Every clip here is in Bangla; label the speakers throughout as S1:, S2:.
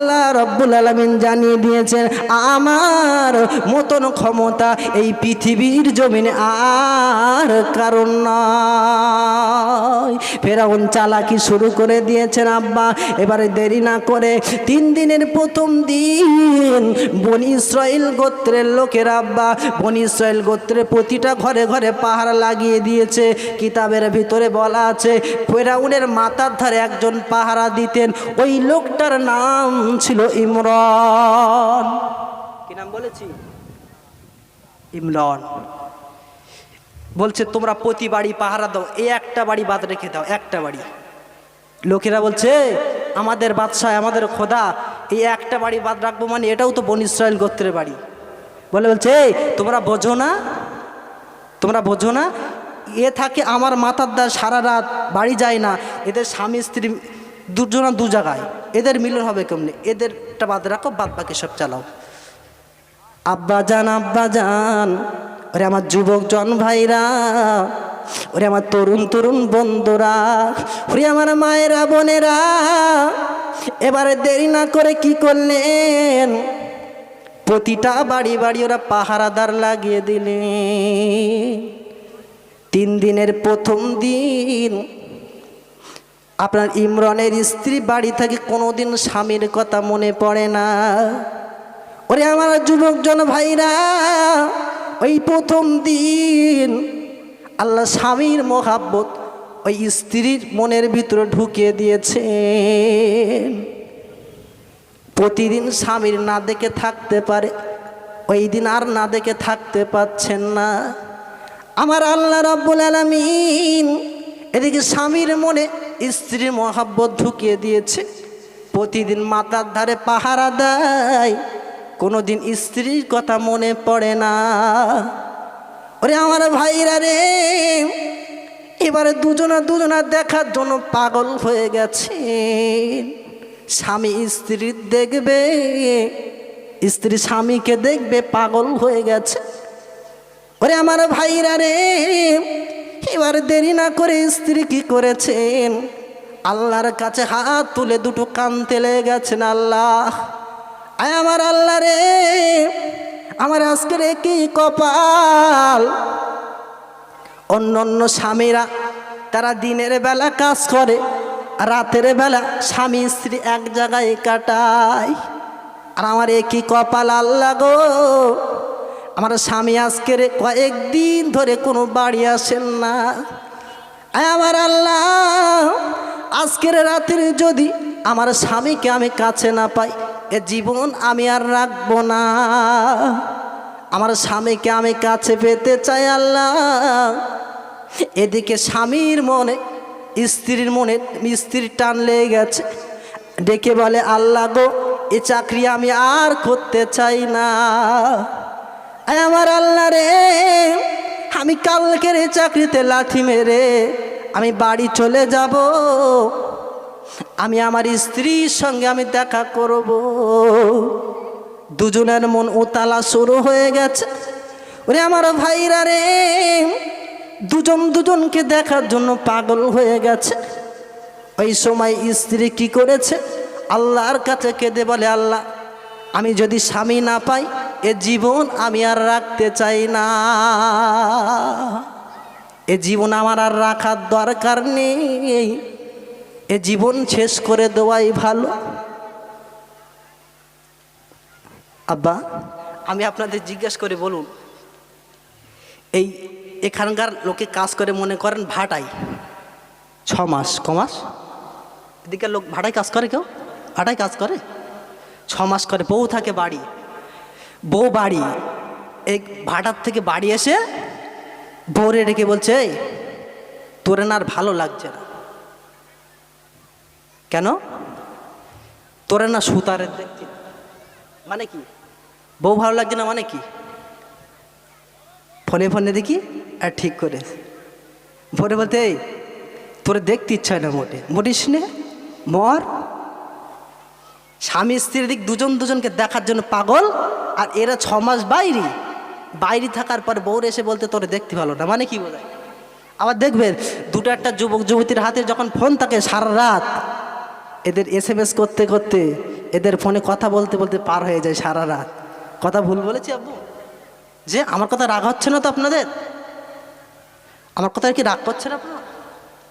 S1: আল্লাহ রব্বুল আলমিন জানিয়ে দিয়েছেন, আমার মতন ক্ষমতা এই পৃথিবীর জমিনে আর কারণ নয় ফেরাউন চালাকি শুরু করে দিয়েছেন, আব্বা, এবারে দেরি না করে তিন দিনের প্রথম দিন বনি ইসরায়েল গোত্রের লোকের, আব্বা, বনি ইসরায়েল গোত্রের প্রতিটা ঘরে ঘরে পাহাড় লাগিয়ে দিয়েছে। কিতাবের ভিতরে বলা আছে, ফেরাউনের মাথার ধারে একজন পাহারা দিতেন। ওই লোকটার নাম ছিল ইমরান। কি নাম বলেছি? ইমরান। বলছে তোমরা প্রতি বাড়ি পাহারা দাও এই একটা বাড়ি বাদ রেখে দাও একটা বাড়ি। লোকেরা বলছে আমাদের বাদশাহ আমাদের খোদা এই একটা বাড়ি বাদ রাখব মানে এটাও তো বন ইসরায়েল গোত্রের বাড়ি। বলে বলছে "এই, তোমরা বোঝো না? তোমরা বোঝো না? এ থাকে আমার মাথার দা সারা রাত বাড়ি যায় না। এদের স্বামী স্ত্রী দুজনা দু জায়গায়। এদের মিলন হবে কেমনি? এদেরটা বাদ রাখো বাদ বাকি সব চালাও। আব্বা জান আব্বা জান ওরে আমার যুবক জন ভাইরা, ওরে আমার তরুণ তরুণ বন্ধুরা, ওরে আমার মায়েরা, বোনেরা, এবারে দেরি না করে কি করলেন? প্রতিটা বাড়ি বাড়ি ওরা পাহারাদার লাগিয়ে দিলেন। তিন দিনের প্রথম দিন আপনার ইমরানের স্ত্রী বাড়ি থেকে কোনোদিন স্বামীর কথা মনে পড়ে না। ওরে আমার যুবকজন ভাইরা, ওই প্রথম দিন আল্লাহ স্বামীর মোহাব্বত ওই স্ত্রীর মনের ভিতরে ঢুকিয়ে দিয়েছেন। প্রতিদিন স্বামীর না দেখে থাকতে পারে, ওই দিন আর না দেখে থাকতে পাচ্ছেন না। আমার আল্লাহ রব্বুল আলমিন এদিকে স্বামীর মনে স্ত্রীর মহাব্বত ঢুকিয়ে দিয়েছে। প্রতিদিন মাথার ধারে পাহারা দেয়। কোনো দিন স্ত্রীর কথা মনে পড়ে না। ওরে আমার ভাইরা রে, এবারে দুজনা দুজনা দেখার জন্য পাগল হয়ে গেছে। স্বামী স্ত্রী দেখবে, স্ত্রী স্বামীকে দেখবে পাগল হয়ে গেছে। ওরে আমার ভাইরা রে এবার দেরি না করে স্ত্রী কি করেছেন? আল্লাহর কাছে হাত তুলে দুটো কান তেলে গেছেন আল্লাহ। আয় আমার আল্লাহ রে, আমার আজকের একই কপাল। অন্য অন্য স্বামীরা, তারা দিনের বেলা কাজ করে, রাতের বেলা স্বামী স্ত্রী এক জায়গায় কাটায়। আর আমার একই কপাল আল্লাহ গো। আমার স্বামী আজকের কয়েকদিন ধরে কোনো বাড়ি আসেন না। আমার আল্লাহ, আজকের রাতের যদি আমার স্বামীকে আমি কাছে না পাই, এ জীবন আমি আর রাখব না। আমার স্বামীকে আমি কাছে পেতে চাই আল্লাহ। এদিকে স্বামীর মনে, স্ত্রীর মনে স্ত্রীর টান লেগে গেছে। ডেকে বলে, আল্লাহ গো, এ চাকরি আমি আর করতে চাই না। আমার আল্লাহ রে, আমি কালকের চাকরিতে লাথি মেরে আমি বাড়ি চলে যাব। আমি আমার স্ত্রীর সঙ্গে আমি দেখা করব। দুজনের মন উতালা শুরু হয়ে গেছে। ওরে আমার ভাইরা রে, দুজন দুজনকে দেখার জন্য পাগল হয়ে গেছে। ওই সময় স্ত্রী কি করেছে? আল্লাহর কাছে কেঁদে বলে, আল্লাহ, আমি যদি স্বামী না পাই এ জীবন আমি আর রাখতে চাই না। এ জীবন আমার আর রাখার দরকার নেই। এ জীবন শেষ করে দেওয়াই ভালো। আব্বা, আমি আপনাদের জিজ্ঞেস করে বলুন, এই এখানকার লোকে কাজ করে মনে করেন ভাটাই? ছ মাস, ক মাস? এদিকে লোক ভাড়ায় কাজ করে কেউ? ভাড়ায় কাজ করে? ছ মাস করে বউ থাকে বাড়ি। বউ বাড়ি। এই ভাটার থেকে বাড়ি এসে বউরে ডেকে বলছে "এই, তোরে না আর ভালো লাগছে না। কেন? তোরে না সুতারের দেখছি মানে কি? বউ ভালো লাগছে না মানে কি? ফোনে ফোনে দেখি আর ঠিক করে ফোনে বলতে "এই, তোরে দেখতে ইচ্ছা হয় না মোটে। মোটিস নে মর। স্বামী স্ত্রীর দিক দুজন দুজনকে দেখার জন্য পাগল, আর এরা ছ মাস বাইরে। বাইরে থাকার পর বউর এসে বলতে, তোরে দেখতে ভালো না। মানে কি বোঝায়? আবার দেখবেন, দুটো একটা যুবক যুবতীর হাতে যখন ফোন থাকে সারা রাত, এদের এস এম এস করতে করতে, এদের ফোনে কথা বলতে বলতে পার হয়ে যায় সারা রাত। কথা ভুল বলেছি আব্বু? যে, আমার কথা রাগ হচ্ছে না তো আপনাদের? আমার কথা কি রাগ করছে না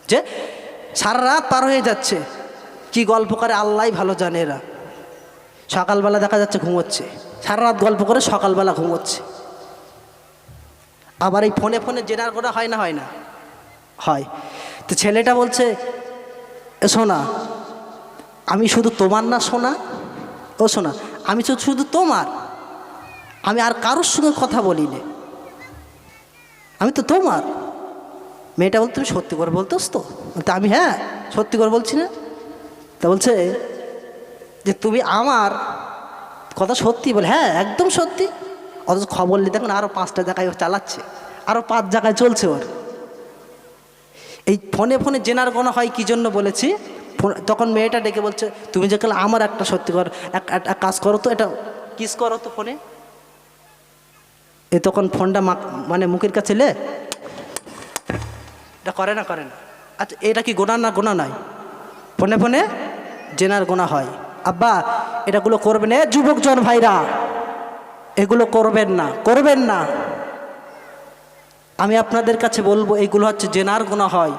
S1: যে, সারা রাত পার হয়ে যাচ্ছে। কি গল্প করে আল্লাহ ভালো জানে এরা। সকালবেলা দেখা যাচ্ছে ঘুমোচ্ছে। সারা রাত গল্প করে সকালবেলা ঘুমোচ্ছে। আবার এই ফোনে ফোনে জেনার করা হয় না হয় না? হয়। তো ছেলেটা বলছে, "এ শোনা আমি শুধু তোমার না শোনা ও শোনা আমি তো শুধু তোমার। আমি আর কারোর সঙ্গে কথা বলি নে। আমি তো তোমার। মেয়েটা বলতে তুমি সত্যি করে বলতোস তো? আমি হ্যাঁ সত্যি করে বলছি না? তা বলছে যে তুমি আমার কথা সত্যি বলে হ্যাঁ একদম সত্যি। অথচ খবর নিয়ে দেখুন আরও পাঁচটা জায়গায় চালাচ্ছে আরও পাঁচ জায়গায় চলছে ওর। এই ফোনে ফোনে জেনার গোনা হয় কী জন্য বলেছি? তখন মেয়েটা ডেকে বলছে, তুমি যে আমার একটা সত্যি কর, এক কাজ করো তো, এটা কিস করো তো ফোনে? এ তখন ফোনটা মানে মুখের কাছে লে, এটা করে না করে না। আচ্ছা এটা কি গোনা না গোনা নয়? ফোনে ফোনে জেনার গোনা হয়। আব্বা, এটাগুলো করবেন। এ যুবকজন ভাইরা, এগুলো করবেন না করবেন না। আমি আপনাদের কাছে বলব, এগুলো হচ্ছে জেনার গোনা হয়।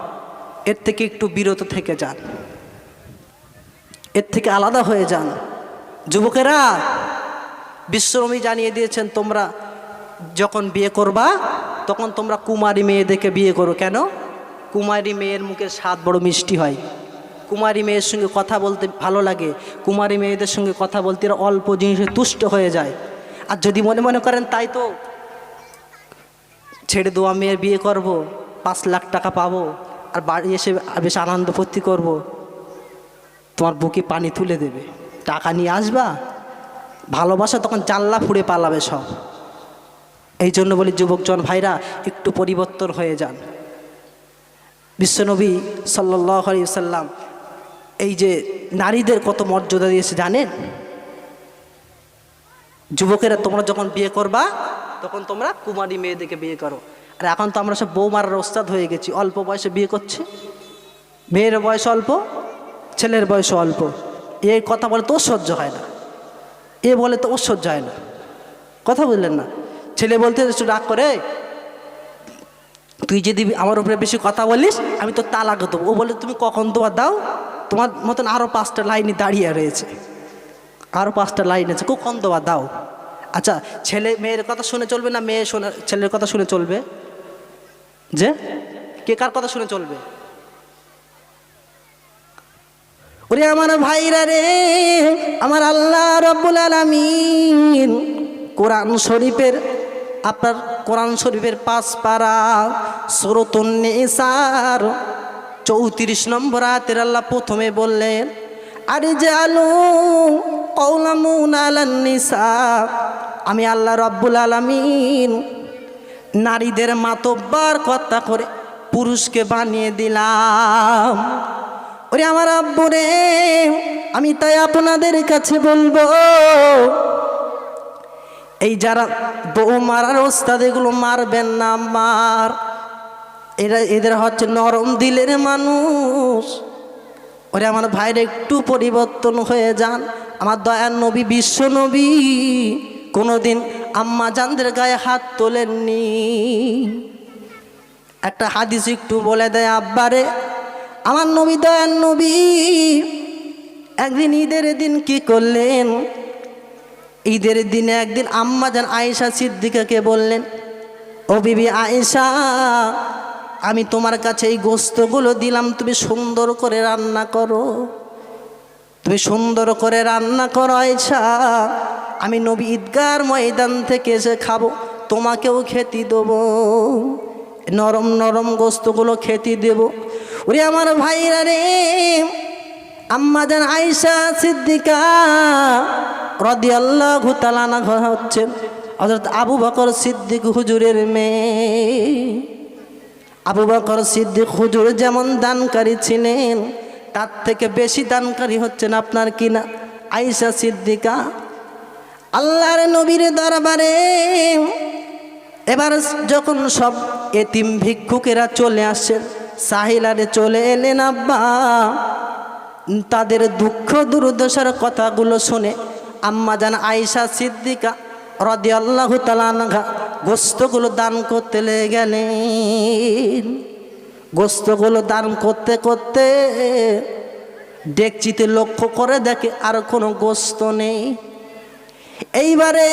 S1: এর থেকে একটু বিরত থেকে যান। এর থেকে আলাদা হয়ে যান। যুবকেরা বিশ্বরমী জানিয়ে দিয়েছেন, তোমরা যখন বিয়ে করবা, তখন তোমরা কুমারী মেয়েদেরকে বিয়ে করো। কেন? কুমারী মেয়ের মুখে স্বাদ বড় মিষ্টি হয়। কুমারী মেয়ের সঙ্গে কথা বলতে ভালো লাগে, কুমারী মেয়েদের সঙ্গে কথা বলতে এরা অল্প জিনিসে তুষ্ট হয়ে যায়। আর যদি মনে মনে করেন তাই তো ছেড়ে দেওয়া মেয়ের বিয়ে করব, পাঁচ লাখ টাকা পাবো, আর বাড়ি এসে বেশ আনন্দ ফুর্তি করব। তোমার বুকে পানি তুলে দেবে। টাকা নিয়ে আসবা, ভালোবাসা তখন জানলা ফুড়ে পালাবে সব। এই জন্য বলি যুবকজন ভাইরা, একটু পরিবর্তন হয়ে যান। বিশ্বনবী সাল্লাহ আলি সাল্লাম এই যে নারীদের কত মর্যাদা দিয়েছে জানেন? যুবকেরা তোমরা যখন বিয়ে করবা, তখন তোমরা কুমারী মেয়েদেরকে বিয়ে করো। আর এখন তো আমরা সব বউ মারার ওস্তাদ হয়ে গেছি। অল্প বয়সে বিয়ে করছে। মেয়ের বয়স অল্প, ছেলের বয়স অল্প। এই কথা বলে তো সহ্য হয় না। এ বলে তো সহ্য হয় না। কথা বুঝলেন না। ছেলে বলতে একটু রাগ করে, তুই যদি আমার উপরে বেশি কথা বলিস, আমি তো তালাক দেবো ও বলে, তুমি কখন তোমার দাও? তোমার মতন আরও পাঁচটা লাইনে দাঁড়িয়ে রয়েছে। আরও পাঁচটা লাইন আছে। কখন দেওয়া দাও। আচ্ছা ছেলে মেয়ের কথা শুনে চলবে না মেয়ে শোনে ছেলের কথা শুনে চলবে? যে? কে কার কথা শুনে চলবে? ওরে আমার ভাইরা রে, আমার আল্লাহ রব্বুল আলামিন, কোরআন শরীফের আপনার কোরআন শরীফের পাঁচ পারা, সরতুন নিসার চৌত্রিশ নম্বর আয়াতের আল্লাহ প্রথমে বললেন, আরে যে আলু কৌলামুন আলান নিসা আমি আল্লাহ রব্বুল আলামিন নারীদের মাতব্বার কর্তা করে পুরুষকে বানিয়ে দিলাম। ওরে আমার আব্বু রে, আমি তাই আপনাদের কাছে বলব, এই যারা বউ মারার ওস্তাদ এগুলো মারবেন না মার এরা এদের হচ্ছে নরম দিলের মানুষ। ওরে আমার ভাইয়ের একটু পরিবর্তন হয়ে যান। আমার দয়ার নবী, বিশ্ব নবী, কোনোদিন আম্মা জানদের গায়ে হাত তোলেননি। একটা হাদিস একটু বলে দেয়, আব্বারে, আমার নবী দয়ার নবী, একদিন ঈদের দিন কি করলেন? ঈদের দিনে একদিন আম্মা যান আয়েশা সিদ্দিকাকে বললেন, ও বিবি আয়েশা আমি তোমার কাছে এই গোস্তগুলো দিলাম, তুমি সুন্দর করে রান্না করো। তুমি সুন্দর করে রান্না করো আয়সা আমি নবী ঈদগার ময়দান থেকে এসে খাব, তোমাকেও খেতে দেবো। নরম নরম গোস্তগুলো খেতে দেবো। ওরে আমার ভাইরা রে আম্মা যান আয়েশা সিদ্দিকা রদি আল্লাহ ঘুতালানা হচ্ছে হজরত আবু বকর সিদ্দিক হুজুরের মেয়ে। আবু বকর সিদ্দিক হুজুর যেমন দানকারী ছিলেন, তার থেকে বেশি দানকারী হচ্ছেন আপনার কিনা আয়েশা সিদ্দিকা। আল্লাহর নবীর দরবারে এবার যখন সব এতিম ভিক্ষুকেরা চলে আসছেন সাহিলারে চলে এলেন, আব্বা, তাদের দুঃখ দুর্দশার কথাগুলো শুনে আম্মা জান আয়েশা সিদ্দিকা রদি আল্লাহ তালানঘা গোস্তগুলো দান করতে লেগে গেলেন। গোস্তগুলো দান করতে করতে ডেকচিতে লক্ষ্য করে দেখে আর কোনো গোস্ত নেই। এইবারে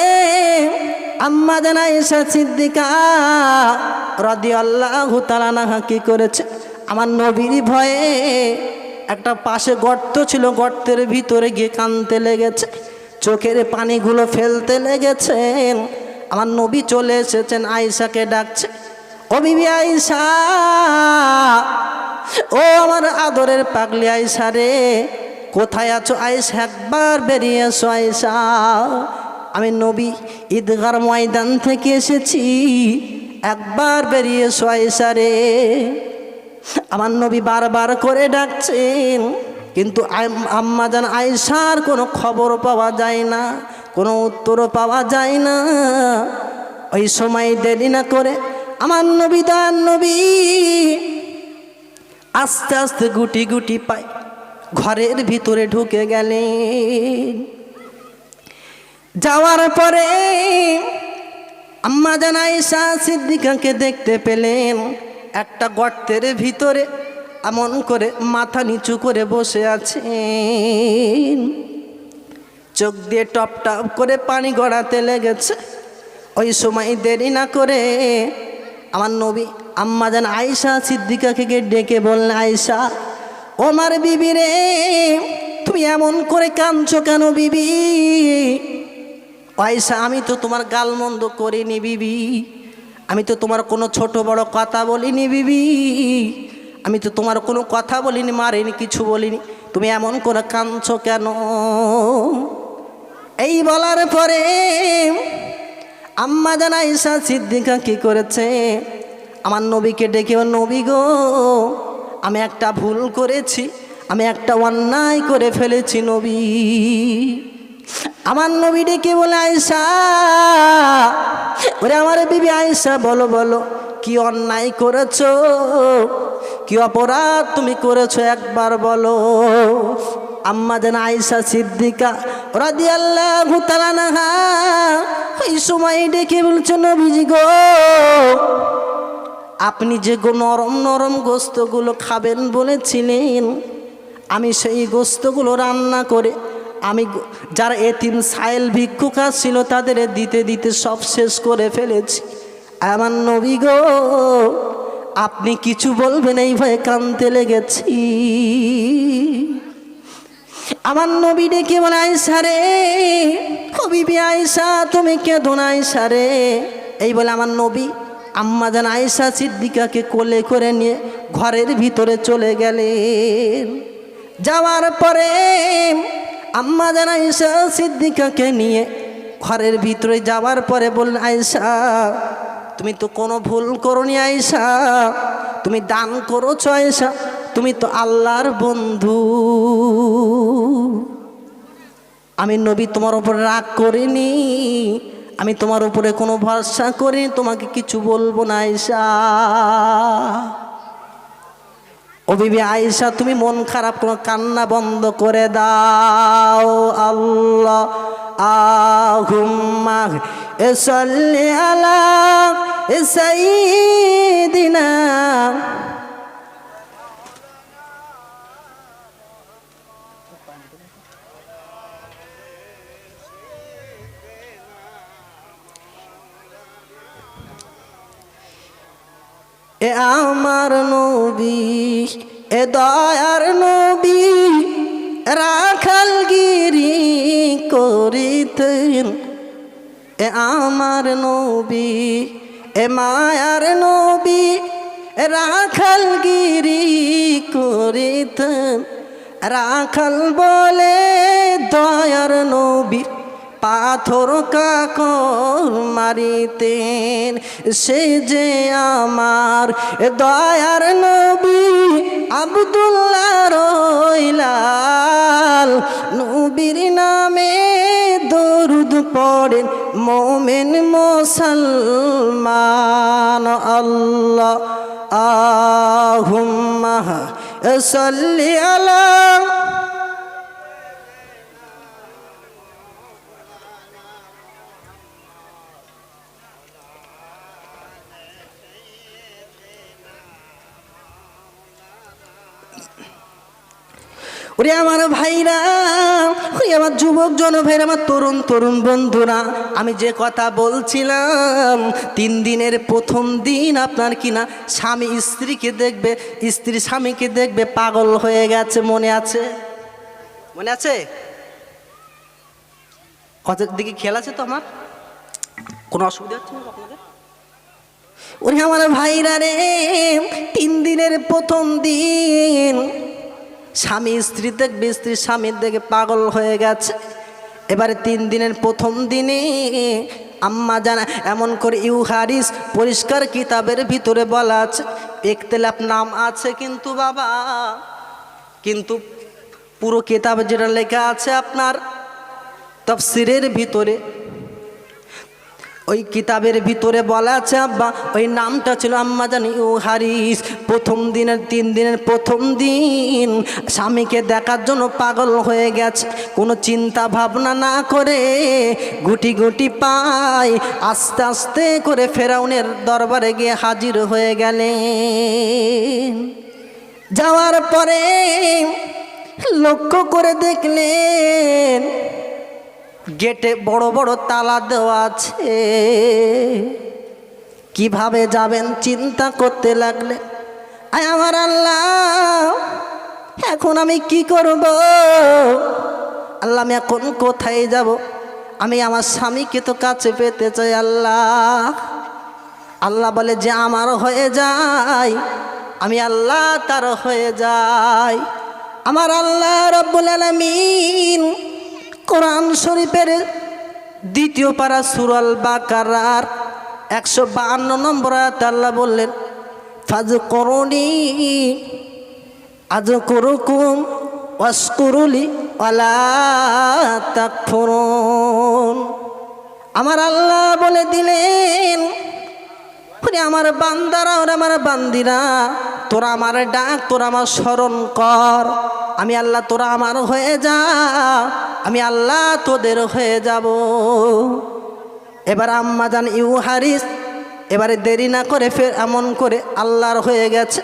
S1: আম্মা জানা এসা সিদ্দিকা রদি আল্লাহ তালানাহা কি করেছে? আমার নবীর ভয়ে একটা পাশে গর্ত ছিল, গর্তের ভিতরে গিয়ে কানতে লেগেছে। চোখের পানিগুলো ফেলতে লেগেছেন আমার নবী চলে এসেছেন আয়েশাকে ডাকছে। ও বিবি আয়েশা, ও আমার আদরের পাগলি আয়সা রে, কোথায় আছো আয়সা একবার বেরিয়ে এসো আয়সা আমি নবী ঈদগার ময়দান থেকে এসেছি, একবার বেরিয়ে এসো আয়সা রে। আমার নবী বারবার করে ডাকছেন, কিন্তু আম- আম্মা জান আয়েশার কোনো খবর পাওয়া যায় না। কোনো উত্তরও পাওয়া যায় না। ওই সময় দেরি না করে আমার নবী দান নবী আস্তে আস্তে গুটি গুটি পায় ঘরের ভিতরে ঢুকে গেলেন। যাওয়ার পরে আম্মা জান আয়েশা সিদ্দিকাকে দেখতে পেলেন। একটা গর্তের ভিতরে এমন করে মাথা নিচু করে বসে আছেন। চোখ দিয়ে টপ টপ করে পানি গড়াতে লেগেছে। ওই সময় দেরি না করে আমার নবী, আম্মা জান আয়সা সিদ্দিকাকে ডেকে বললেন, আয়েশা, ওমার বিবি রে, তুমি এমন করে কাঁদছো কেন বিবি? আয়সা আমি তো তোমার গালমন্দ করিনি বিবি। আমি তো তোমার কোনো ছোট বড় কথা বলিনি বিবি। আমি তো তোমার কোনো কথা বলিনি, মারিনি, কিছু বলিনি। তুমি এমন করে কাঁদছো কেন? এই বলার পরে আম্মা জানা ঈশা সিদ্দিকা কি করেছে? আমার নবীকে ডেকে নবী গো, আমি একটা ভুল করেছি, আমি একটা অন্যায় করে ফেলেছি নবী। আমার নবী ডেকে বলে আয়সা ওরে আমার বিবি আয়সা বলো বলো, কি অন্যায় করেছ? কি অপরাধ তুমি করেছ একবার বলো। আম্মা যেন আয়সা সিদ্দিকা রাদি আল্লাহ তালানাহা এই সময় ডেকে বলছো, নবীজি গো, আপনি যে গো নরম নরম গোস্তগুলো খাবেন বলেছিলেন, আমি সেই গোস্তগুলো রান্না করে, আমি যারা এতিম সাইল ভিক্ষুক ছিল তাদের দিতে দিতে সব শেষ করে ফেলেছি। আমার নবী গো, আপনি কিছু বলবেন, এই ভয়ে কানতে লেগেছি। আমার নবী ডেকে বলে আয়সা রে কবিবি আয়সা তুমি কেঁদো না আয়সা রে। এই বলে আমার নবী আম্মা যেন আয়সা সিদ্দিকাকে কোলে করে নিয়ে ঘরের ভিতরে চলে গেলেন। যাওয়ার পরে আম্মা যেন আয়সা সিদ্দিকাকে নিয়ে ঘরের ভিতরে যাওয়ার পরে বললেন আয়সা তুমি তো কোনো ভুল করনি আয়সা তুমি দান করেছ আয়সা তুমি তো আল্লাহর বন্ধু। আমি নবী তোমার উপরে রাগ করিনি। আমি তোমার উপরে কোনো ভরসা করিনি। তোমাকে কিছু বলব না আয়সা ও বিবি আয়সা তুমি মন খারাপ কোনো কান্না বন্ধ করে দাও। আল্লাহ, আহুম্মা এসল্লি আলা সাইয়্যিদিনা। এ আমার নবী, এ দয়ার নবী রাখাল গিরি করিতেন। এ আমার নবী, এ মায়ার নবী রাখাল গিরি করিতেন। রাখাল বলে, দয়ার নবী পাথর কাকর মারিতেন। সে যে আমার দয়ার নবী আবদুল্লাহ রইলাল। নবীর নামে দরুদ পড়েন মোমেন মুসলমান। আল্লাহ আহুম্মা সাল্লি আলা ওরে আমার ভাইরা, ওরে আমার যুবক জন আমার তরুণ তরুণ বন্ধুরা, আমি যে কথা বলছিলাম, তিন দিনের প্রথম দিন আপনার কিনা স্বামী স্ত্রীকে দেখবে, স্ত্রী স্বামীকে দেখবে, পাগল হয়ে গেছে, মনে আছে? মনে আছে? কত দিকে খেয়াল আছে তো আমার? কোনো অসুবিধা হচ্ছে না আপনাদের? ওরে আমার ভাইরা রে, তিন দিনের প্রথম দিন স্বামী স্ত্রী দেখবে, স্ত্রী স্বামীর দেখে পাগল হয়ে গেছে। এবারে তিন দিনের প্রথম দিনে আম্মা জানা, এমন করে ইউ ইউহারিস পরিষ্কার কিতাবের ভিতরে বলা আছে, একতেলাপ নাম আছে কিন্তু বাবা, কিন্তু পুরো কিতাবে যেটা লেখা আছে আপনার, তফসিরের ভিতরে ওই কিতাবের ভিতরে বলা আছে, আব্বা, ওই নামটা ছিল আম্মা জানি ও হারিস। প্রথম দিনের, তিন দিনের প্রথম দিন স্বামীকে দেখার জন্য পাগল হয়ে গেছে। কোনো চিন্তা ভাবনা না করে গুটি গুটি পায়, আস্তে আস্তে করে ফেরাউনের দরবারে গিয়ে হাজির হয়ে গেলেন। যাওয়ার পরে লক্ষ্য করে দেখলেন গেটে বড় বড় তালা দেওয়া আছে। কীভাবে যাবেন চিন্তা করতে লাগলে? আয় আমার আল্লাহ, এখন আমি কি করব? আল্লাহ, আমি এখন কোথায় যাব? আমি আমার স্বামীকে তো কাছে পেতে চাই আল্লাহ। আল্লাহ বলে যে আমার হয়ে যায় আমি আল্লাহ তার হয়ে যাই। আমার আল্লাহ রব্বুল আলমিন কোরআন শরীফের দ্বিতীয় পারা সুরাল বাকারার একশো বাহান্ন নম্বর আল্লাহ বললেন ফাজ করণি আজ করুকুম অস্কুরুলি আমার আল্লাহ বলে দিলেন আমার বান্দারা আমার বান্দিরা তোরা আমার ডাক, তোরা আমার স্মরণ কর। আমি আল্লাহ তোরা আমার হয়ে যা, আমি আল্লাহ তোদের হয়ে যাব। এবার আম্মা জান ইউ হারিস, এবারে দেরি না করে ফের এমন করে আল্লাহর হয়ে গেছে।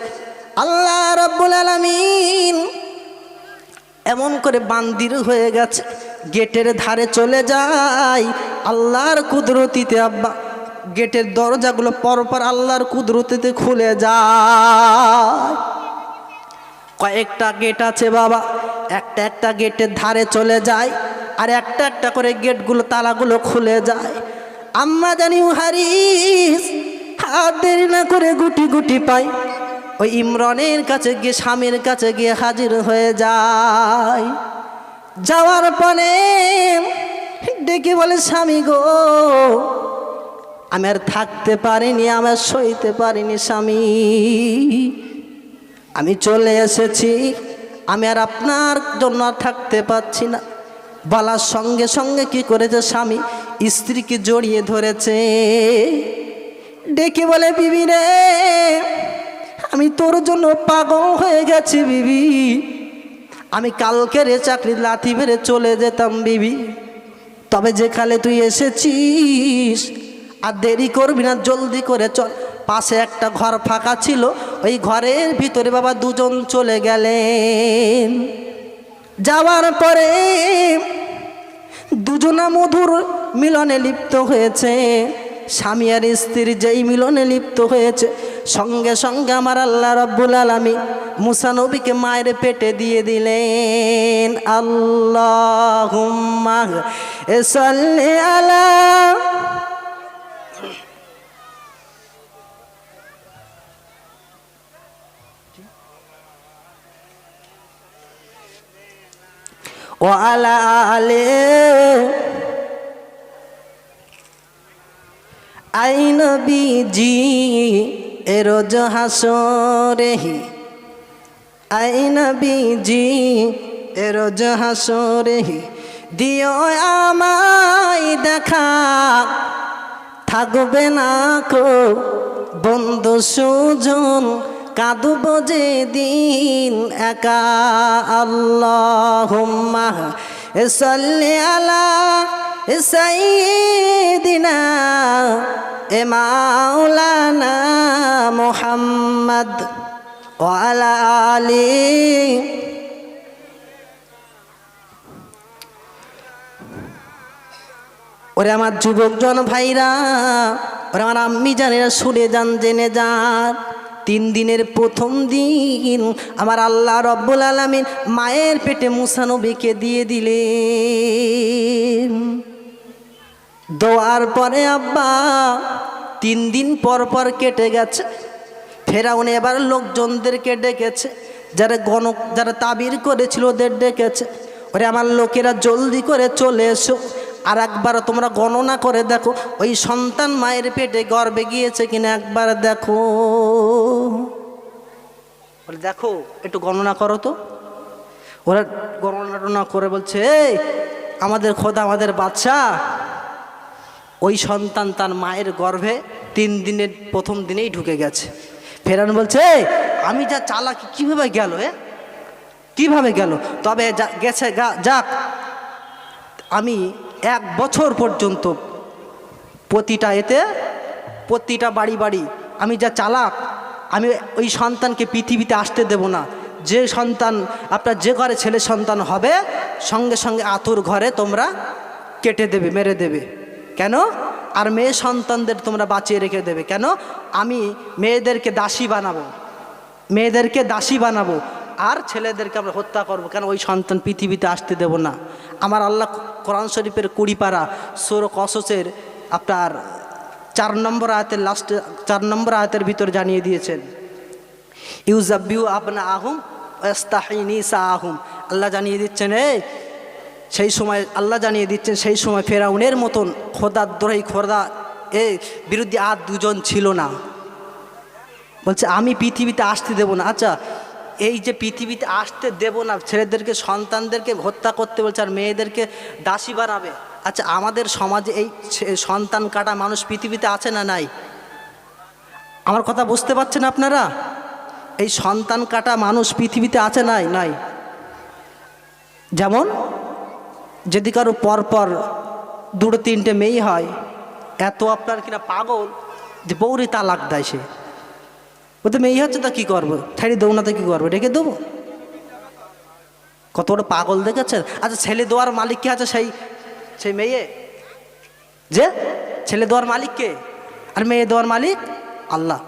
S1: আল্লাহ রব্বুল আলমিন এমন করে বান্দির হয়ে গেছে। গেটের ধারে চলে যায়, আল্লাহর কুদরতিতে আব্বা গেটের দরজাগুলো পরপর আল্লাহর কুদরতিতে খুলে যায়। কয়েকটা গেট আছে বাবা, একটা একটা গেটের ধারে চলে যায় আর একটা একটা করে গেটগুলো তালাগুলো খুলে যায়। আম্মা জানি হারিস হাত দেরি না করে গুটি গুটি পাই ওই ইমরানের কাছে গিয়ে, স্বামীর কাছে গিয়ে হাজির হয়ে যায়। যাওয়ার পরে ডেকে বলে, স্বামী গো আমি আর থাকতে পারিনি আমার সইতে পারিনি স্বামী। আমি চলে এসেছি, আমি আর আপনার জন্য আর থাকতে পারছি না। বলার সঙ্গে সঙ্গে কি করেছে স্বামী? স্ত্রীকে জড়িয়ে ধরেছে। ডেকে বলে, বিবি রে, আমি তোর জন্য পাগল হয়ে গেছি বিবি। আমি কালকের এ চাকরি লাথি মেরে চলে যেতাম বিবি। তবে যেখানে তুই এসেছিস আর দেরি করবি না, জলদি করে চল। পাশে একটা ঘর ফাঁকা ছিল, ওই ঘরের ভিতরে বাবা দুজন চলে গেলেন। যাওয়ার পরে দুজনা মধুর মিলনে লিপ্ত হয়েছে। স্বামী আর স্ত্রীর যেই মিলনে লিপ্ত হয়েছে, সঙ্গে সঙ্গে আমার আল্লাহ রব্বুল আলমী মুসানবীকে মায়ের পেটে দিয়ে দিলেন। আল্লাহ আলা وعلى آله আই নবীজি এরোজ হাসরেহি আই নবীজি এরোজ হাসরেহি দিও আমায় দেখা থাকবে না কো বন্ধু সুজন কাঁদব যে দিন একা আল্লাহ আলা সাইদিনা এ মাওলানা মোহাম্মদ ওয়ালা আলী। ওরে আমার যুবকজন ভাইরা, ওরে আমার আম্মি জানেরা শুনে যান, জেনে যান। তিন দিনের প্রথম দিন আমার আল্লাহ রব্বুল আলমিন মায়ের পেটে মুসানবীকে দিয়ে দিলেন। দোয়ার পরে আব্বা, তিন দিন পর পর কেটে গেছে। ফেরাউন এবার লোকজনদেরকে ডেকেছে, যারা গণক যারা তাবির করেছিল ওদের ডেকেছে। ওরে আমার লোকেরা জলদি করে চলে এসো। আর একবার তোমরা গণনা করে দেখো ওই সন্তান মায়ের পেটে গর্বে গিয়েছে কিনা একবার দেখো। বলে দেখো একটু গণনা করো তো। ওরা গণনা টনা করে বলছে এই আমাদের খোদা আমাদের বাচ্চা ওই সন্তান তার মায়ের গর্ভে তিন দিনের প্রথম দিনেই ঢুকে গেছে। ফেরান বলছে "এই, আমি যা চালাকি কীভাবে গেল এ? কীভাবে গেল? তবে গেছে যাক আমি এক বছর পর্যন্ত প্রতিটা এতে, প্রতিটা বাড়ি বাড়ি, আমি যা চালাক, আমি ওই সন্তানকে পৃথিবীতে আসতে দেব না। যে সন্তান, আপনার যে ঘরে ছেলে সন্তান হবে, সঙ্গে সঙ্গে আতুর ঘরে তোমরা কেটে দেবে, মেরে দেবে। কেন? আর মেয়ে সন্তানদের তোমরা বাঁচিয়ে রেখে দেবে। কেন? আমি মেয়েদেরকে দাসী বানাবো। মেয়েদেরকে দাসী বানাবো। আর ছেলেদেরকে আমরা হত্যা করব। কেন? ওই সন্তান পৃথিবীতে আসতে দেব না। আমার আল্লাহ কোরআন শরীফের কুড়িপাড়া সৌর কসসের আপনার চার নম্বর আয়াতের লাস্টে চার নম্বর আয়াতের ভিতর জানিয়ে দিয়েছেন। ইউজাবিউ আপনা আহুম ওয়াস্তাহিনী সা আহুম আল্লাহ জানিয়ে দিচ্ছেন, এই, সেই সময়, আল্লাহ জানিয়ে দিচ্ছেন, সেই সময় ফেরাউনের মতন খোদাদ্রোহী খোদা, এ বিরুদ্ধে আর দুজন ছিল না। বলছে, আমি পৃথিবীতে আসতে দেব না। আচ্ছা এই যে পৃথিবীতে আসতে দেব না, ছেলেদেরকে, সন্তানদেরকে হত্যা করতে বলছে আর মেয়েদেরকে দাসী বানাবে। আচ্ছা আমাদের সমাজে এই সন্তান কাটা মানুষ পৃথিবীতে আছে না নাই? আমার কথা বুঝতে পারছেন আপনারা? এই সন্তান কাটা মানুষ পৃথিবীতে আছে নাই নাই? যেমন, যদি কারও পরপর দুটো, তিনটে মেয়ে হয়, এত আপনার কিনা পাগল যে বৌরি তালাক দেয় সে। বলতে মেয়ে হচ্ছে তা কী করব? ঠাড়ি দেবো না তো কী করব? রেখে দেবো? কত বড় পাগল দেখেছেন? আচ্ছা ছেলে দেওয়ার মালিক কে আছে সেই সেই মেয়ে? যে? ছেলে দেওয়ার মালিক কে? আর মেয়ে দেওয়ার মালিক? আল্লাহ।